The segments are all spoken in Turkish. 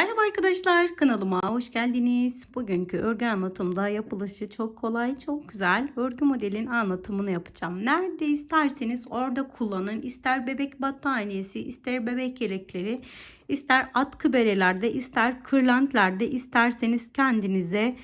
Merhaba arkadaşlar kanalıma hoş geldiniz. Bugünkü örgü anlatımda yapılışı çok kolay çok güzel örgü modelin anlatımını yapacağım. Nerede isterseniz orada kullanın. İster bebek battaniyesi ister bebek yelekleri ister atkı berelerde ister kırlentlerde isterseniz kendinize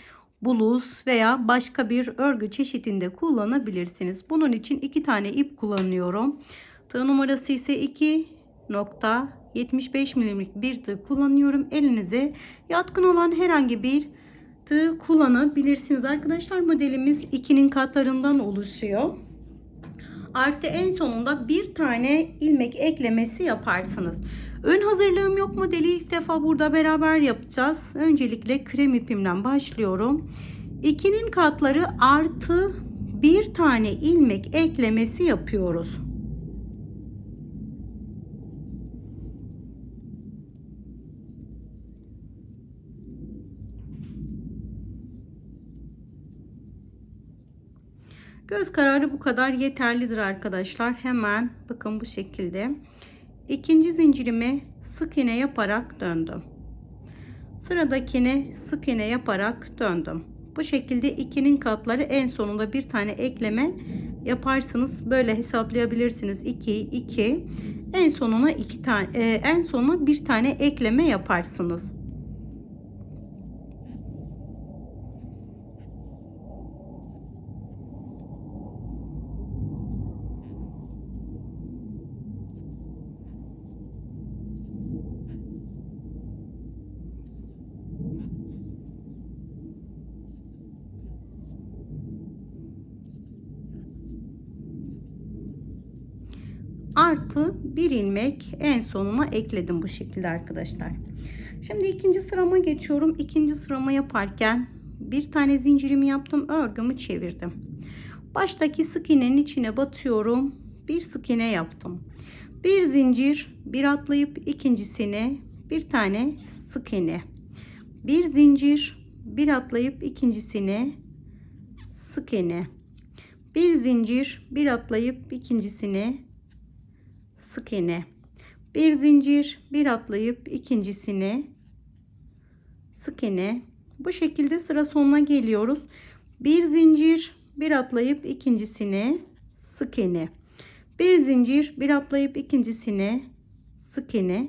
bluz veya başka bir örgü çeşitinde kullanabilirsiniz. Bunun için iki tane ip kullanıyorum. Tığ numarası ise 2 nokta 75 milimlik bir tığ kullanıyorum. Elinize yatkın olan herhangi bir tığ kullanabilirsiniz. Arkadaşlar modelimiz ikinin katlarından oluşuyor. Artı en sonunda bir tane ilmek eklemesi yaparsınız. Ön hazırlığım yok modeli ilk defa burada beraber yapacağız. Öncelikle krem ipimden başlıyorum. İkinin katları artı bir tane ilmek eklemesi yapıyoruz. Göz kararı bu kadar yeterlidir arkadaşlar. Hemen bakın bu şekilde. ikinci zincirimi sık iğne yaparak döndüm. Sıradakine sık iğne yaparak döndüm. Bu şekilde ikinin katları en sonunda bir tane ekleme yaparsınız. Böyle hesaplayabilirsiniz. 2 2 en sonuna iki tane en sonuna bir tane ekleme yaparsınız. Artı bir ilmek en sonuna ekledim bu şekilde arkadaşlar. Şimdi ikinci sırama geçiyorum. İkinci sırama yaparken bir tane zincirimi yaptım. Örgümü çevirdim. Baştaki sık iğnenin içine batıyorum. Bir sık iğne yaptım. Bir zincir, bir atlayıp ikincisine bir tane sık iğne. Bir zincir, bir atlayıp ikincisine sık iğne. Bir zincir, bir atlayıp ikincisine sık iğne. Bir zincir bir atlayıp ikincisini sık iğne. Bu şekilde sıra sonuna geliyoruz. Bir zincir bir atlayıp ikincisini sık iğne. Bir zincir bir atlayıp ikincisini sık iğne.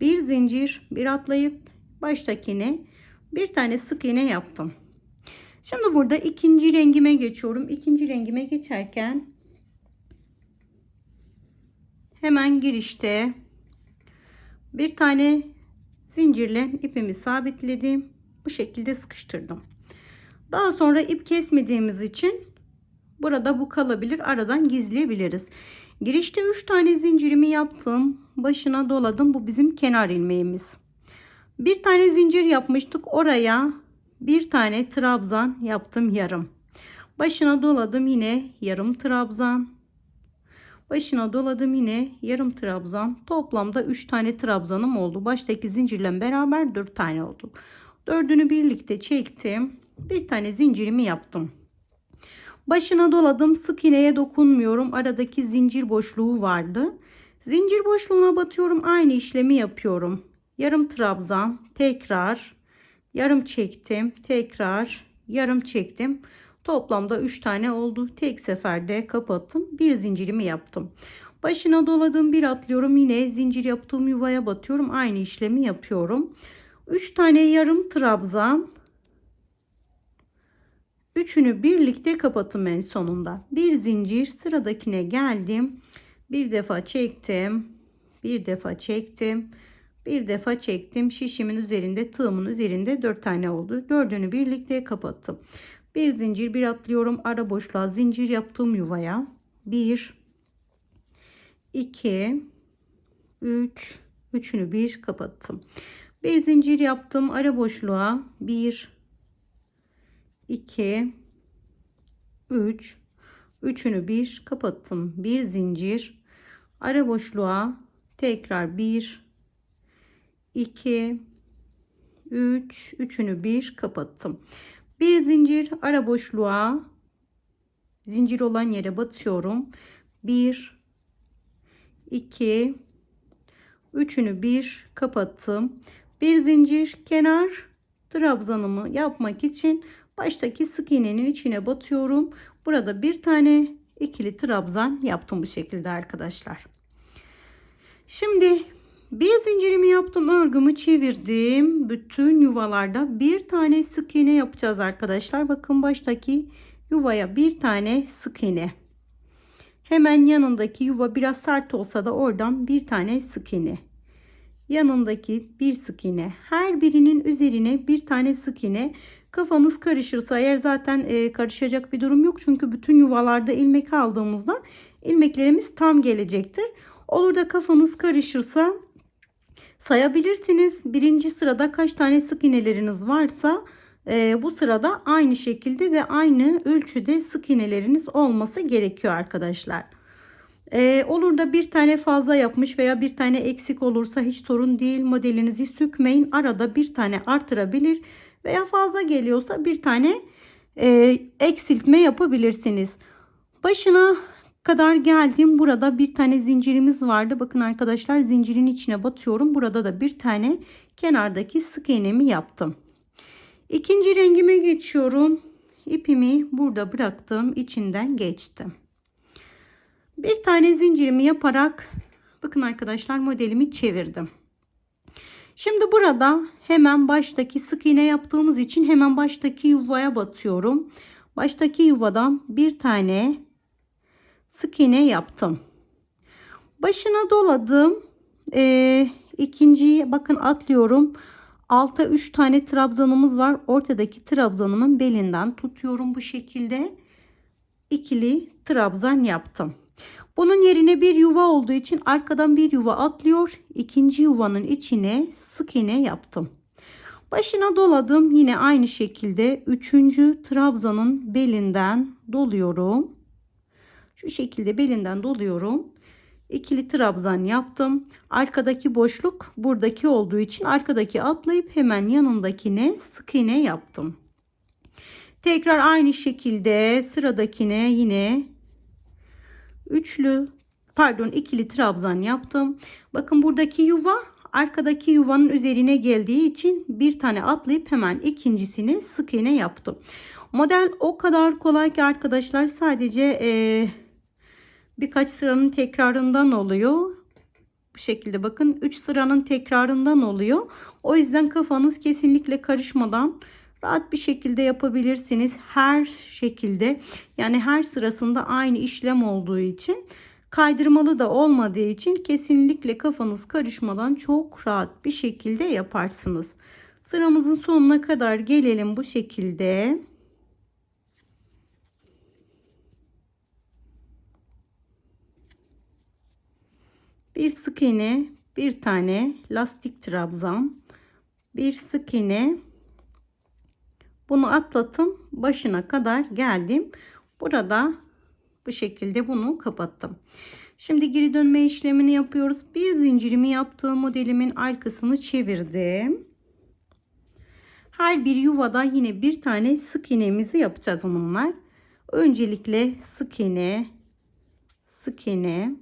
Bir zincir bir atlayıp baştakine bir tane sık iğne yaptım. Şimdi burada ikinci rengime geçiyorum. İkinci rengime geçerken hemen girişte bir tane zincirle ipimi sabitledim. Bu şekilde sıkıştırdım. Daha sonra ip kesmediğimiz için burada bu kalabilir. Aradan gizleyebiliriz. Girişte 3 tane zincirimi yaptım. Başına doladım. Bu bizim kenar ilmeğimiz. Bir tane zincir yapmıştık. Oraya bir tane trabzan yaptım yarım. Başına doladım yine yarım trabzan başına doladım yine. Yarım trabzan. Toplamda 3 tane trabzanım oldu. Baştaki zincirle beraber 4 tane oldu. Dördünü birlikte çektim. Bir tane zincirimi yaptım. Başına doladım. Sık iğneye dokunmuyorum. Aradaki zincir boşluğu vardı. Zincir boşluğuna batıyorum. Aynı işlemi yapıyorum. Yarım trabzan. Tekrar yarım çektim. Tekrar yarım çektim Toplamda 3 tane oldu. Tek seferde kapattım. Bir zincirimi yaptım. Başına doladım bir atlıyorum. Yine zincir yaptığım yuvaya batıyorum. Aynı işlemi yapıyorum. 3 tane yarım trabzan. Üçünü birlikte kapattım en sonunda. Bir zincir sıradakine geldim. Bir defa çektim. Bir defa çektim. Bir defa çektim. Şişimin üzerinde tığımın üzerinde 4 tane oldu. Dördünü birlikte kapattım bir zincir bir atlıyorum. Ara boşluğa zincir yaptığım yuvaya. 1 2 3 üçünü bir kapattım. Bir zincir yaptım. Ara boşluğa. 1 2 3 üçünü bir kapattım. Bir zincir. Ara boşluğa. Tekrar 1 2 3 üçünü bir kapattım bir zincir ara boşluğa zincir olan yere batıyorum. 1 2 üçünü bir kapattım. bir zincir kenar trabzanımı yapmak için baştaki sık iğnenin içine batıyorum. Burada bir tane ikili trabzan yaptım bu şekilde arkadaşlar. Şimdi bir zincirimi yaptım örgümü çevirdim. Bütün yuvalarda bir tane sık iğne yapacağız arkadaşlar. Bakın baştaki yuvaya bir tane sık iğne. Hemen yanındaki yuva biraz sert olsa da oradan bir tane sık iğne. Yanındaki bir sık iğne. Her birinin üzerine bir tane sık iğne. Kafamız karışırsa eğer zaten e, karışacak bir durum yok. Çünkü bütün yuvalarda ilmek aldığımızda ilmeklerimiz tam gelecektir. Olur da kafanız karışırsa sayabilirsiniz. Birinci sırada kaç tane sık iğneleriniz varsa e, bu sırada aynı şekilde ve aynı ölçüde sık iğneleriniz olması gerekiyor arkadaşlar. E, olur da bir tane fazla yapmış veya bir tane eksik olursa hiç sorun değil. Modelinizi sükmeyin. Arada bir tane artırabilir veya fazla geliyorsa bir tane e, eksiltme yapabilirsiniz. Başına kadar geldim. Burada bir tane zincirimiz vardı. Bakın arkadaşlar zincirin içine batıyorum. Burada da bir tane kenardaki sık iğnemi yaptım. İkinci rengime geçiyorum. İpimi burada bıraktım. içinden geçtim. Bir tane zincirimi yaparak bakın arkadaşlar modelimi çevirdim. Şimdi burada hemen baştaki sık iğne yaptığımız için hemen baştaki yuvaya batıyorum. Baştaki yuvadan bir tane sık iğne yaptım. Başına doladım. Ee, ikinciyi bakın atlıyorum. Alta 3 tane trabzanımız var. Ortadaki trabzanımın belinden tutuyorum bu şekilde. ikili trabzan yaptım. Bunun yerine bir yuva olduğu için arkadan bir yuva atlıyor. İkinci yuvanın içine sık iğne yaptım. Başına doladım. Yine aynı şekilde üçüncü trabzanın belinden doluyorum. Şu şekilde belinden doluyorum. İkili trabzan yaptım. Arkadaki boşluk buradaki olduğu için arkadaki atlayıp hemen yanındakine sık iğne yaptım. Tekrar aynı şekilde sıradakine yine üçlü pardon ikili trabzan yaptım. Bakın buradaki yuva arkadaki yuvanın üzerine geldiği için bir tane atlayıp hemen ikincisini sık iğne yaptım. Model o kadar kolay ki arkadaşlar sadece ee, birkaç sıranın tekrarından oluyor. Bu şekilde bakın 3 sıranın tekrarından oluyor. O yüzden kafanız kesinlikle karışmadan rahat bir şekilde yapabilirsiniz. Her şekilde yani her sırasında aynı işlem olduğu için kaydırmalı da olmadığı için kesinlikle kafanız karışmadan çok rahat bir şekilde yaparsınız. Sıramızın sonuna kadar gelelim bu şekilde. Bir sık iğne bir tane lastik trabzan. Bir sık iğne bunu atlattım başına kadar geldim. Burada bu şekilde bunu kapattım. Şimdi geri dönme işlemini yapıyoruz. Bir zincirimi yaptığım modelimin arkasını çevirdim. Her bir yuvada yine bir tane sık iğnemizi yapacağız hanımlar. Öncelikle sık iğne sık iğne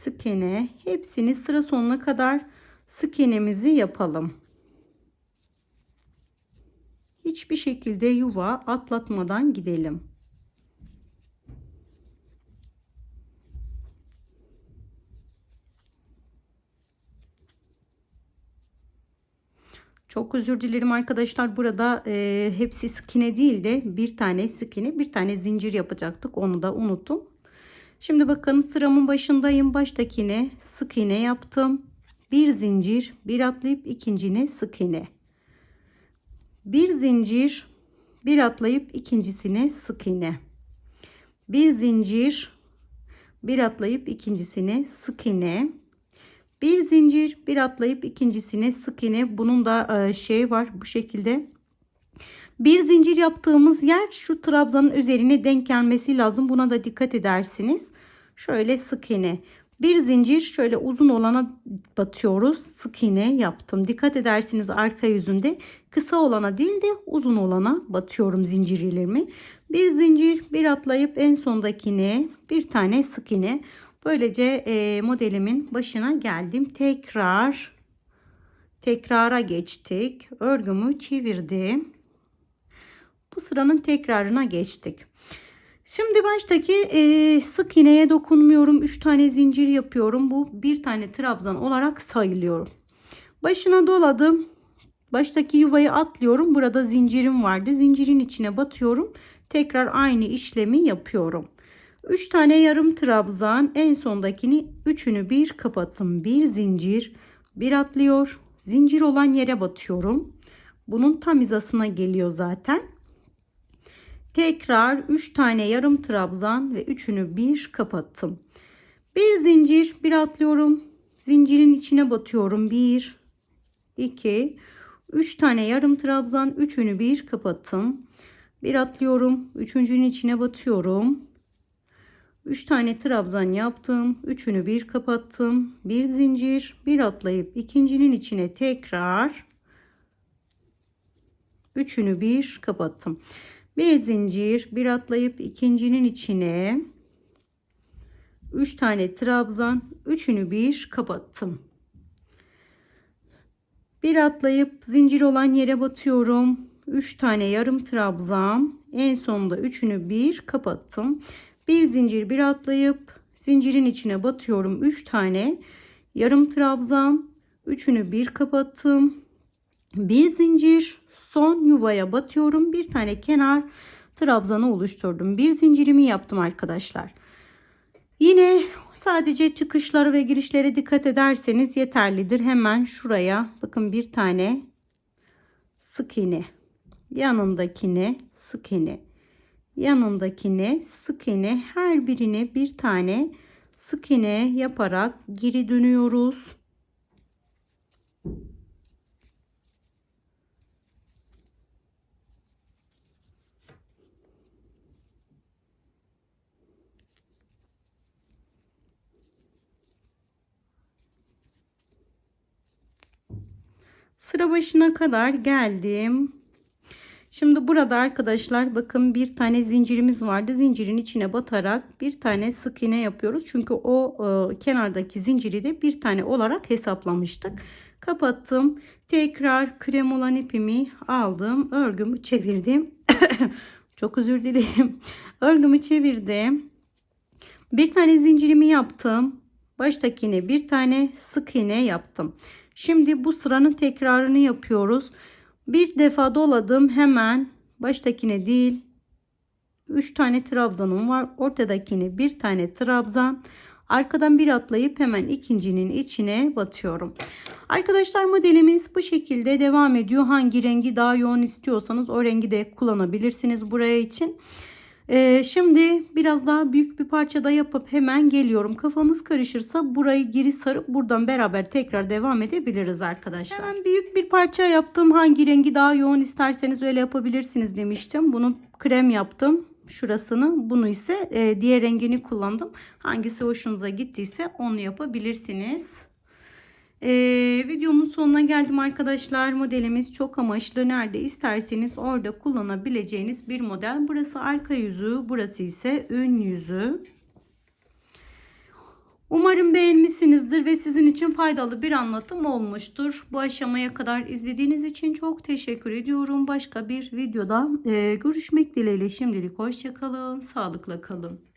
sık iğne hepsini sıra sonuna kadar sık iğnemizi yapalım. Hiçbir şekilde yuva atlatmadan gidelim. Çok özür dilerim arkadaşlar. Burada e, hepsi skine değil de bir tane skine bir tane zincir yapacaktık. Onu da unuttum. Şimdi bakın sıramın başındayım. Baştakine sık iğne yaptım. Bir zincir, bir atlayıp ikincine sık iğne. Bir zincir, bir atlayıp ikincisine sık iğne. Bir zincir, bir atlayıp ikincisine sık iğne. Bir zincir, bir atlayıp ikincisine sık iğne. Bunun da şey var bu şekilde. Bir zincir yaptığımız yer şu trabzanın üzerine denk gelmesi lazım. Buna da dikkat edersiniz. Şöyle sık iğne. Bir zincir şöyle uzun olana batıyoruz. Sık iğne yaptım. Dikkat edersiniz arka yüzünde kısa olana değil de uzun olana batıyorum zincirlerimi. Bir zincir bir atlayıp en sondakine bir tane sık iğne. Böylece e, modelimin başına geldim. Tekrar tekrara geçtik. Örgümü çevirdim. Bu sıranın tekrarına geçtik. Şimdi baştaki e, sık iğneye dokunmuyorum. 3 tane zincir yapıyorum. Bu bir tane trabzan olarak sayılıyor. Başına doladım. Baştaki yuvayı atlıyorum. Burada zincirim vardı. Zincirin içine batıyorum. Tekrar aynı işlemi yapıyorum. 3 tane yarım trabzan en sondakini üçünü bir kapattım. Bir zincir bir atlıyor. Zincir olan yere batıyorum. Bunun tam hizasına geliyor zaten. Tekrar 3 tane yarım trabzan ve üçünü bir kapattım. Bir zincir bir atlıyorum. Zincirin içine batıyorum. 1 2 3 tane yarım trabzan üçünü bir kapattım. Bir atlıyorum. Üçüncünün içine batıyorum. 3 tane trabzan yaptım. Üçünü bir kapattım. Bir zincir, bir atlayıp ikincinin içine tekrar üçünü bir kapattım. Bir zincir, bir atlayıp ikincinin içine 3 tane trabzan, üçünü bir kapattım. Bir atlayıp zincir olan yere batıyorum. 3 tane yarım trabzan, en sonunda üçünü bir kapattım. Bir zincir bir atlayıp zincirin içine batıyorum 3 tane yarım trabzan üçünü bir kapattım bir zincir son yuvaya batıyorum. Bir tane kenar trabzanı oluşturdum. Bir zincirimi yaptım arkadaşlar. Yine sadece çıkışları ve girişlere dikkat ederseniz yeterlidir. Hemen şuraya bakın bir tane sık iğne. Yanındakine sık iğne. Yanındakine sık iğne. Her birine bir tane sık iğne yaparak geri dönüyoruz. Sıra başına kadar geldim. Şimdi burada arkadaşlar bakın bir tane zincirimiz vardı. Zincirin içine batarak bir tane sık iğne yapıyoruz. Çünkü o e, kenardaki zinciri de bir tane olarak hesaplamıştık. Kapattım. Tekrar krem olan ipimi aldım. Örgümü çevirdim. Çok özür dilerim. Örgümü çevirdim. Bir tane zincirimi yaptım. Baştakine bir tane sık iğne yaptım. Şimdi bu sıranın tekrarını yapıyoruz. Bir defa doladım hemen baştakine değil 3 tane trabzanım var. Ortadakine bir tane trabzan. Arkadan bir atlayıp hemen ikincinin içine batıyorum. Arkadaşlar modelimiz bu şekilde devam ediyor. Hangi rengi daha yoğun istiyorsanız o rengi de kullanabilirsiniz buraya için. Ee, şimdi biraz daha büyük bir parçada yapıp hemen geliyorum. Kafanız karışırsa burayı geri sarıp buradan beraber tekrar devam edebiliriz arkadaşlar. Hemen büyük bir parça yaptım. Hangi rengi daha yoğun isterseniz öyle yapabilirsiniz demiştim. Bunu krem yaptım şurasını. Bunu ise e, diğer rengini kullandım. Hangisi hoşunuza gittiyse onu yapabilirsiniz. Ee, videomun sonuna geldim arkadaşlar. Modelimiz çok amaçlı. Nerede isterseniz orada kullanabileceğiniz bir model. Burası arka yüzü. Burası ise ön yüzü. Umarım beğenmişsinizdir ve sizin için faydalı bir anlatım olmuştur. Bu aşamaya kadar izlediğiniz için çok teşekkür ediyorum. Başka bir videoda e, görüşmek dileğiyle şimdilik hoşçakalın. Sağlıkla kalın.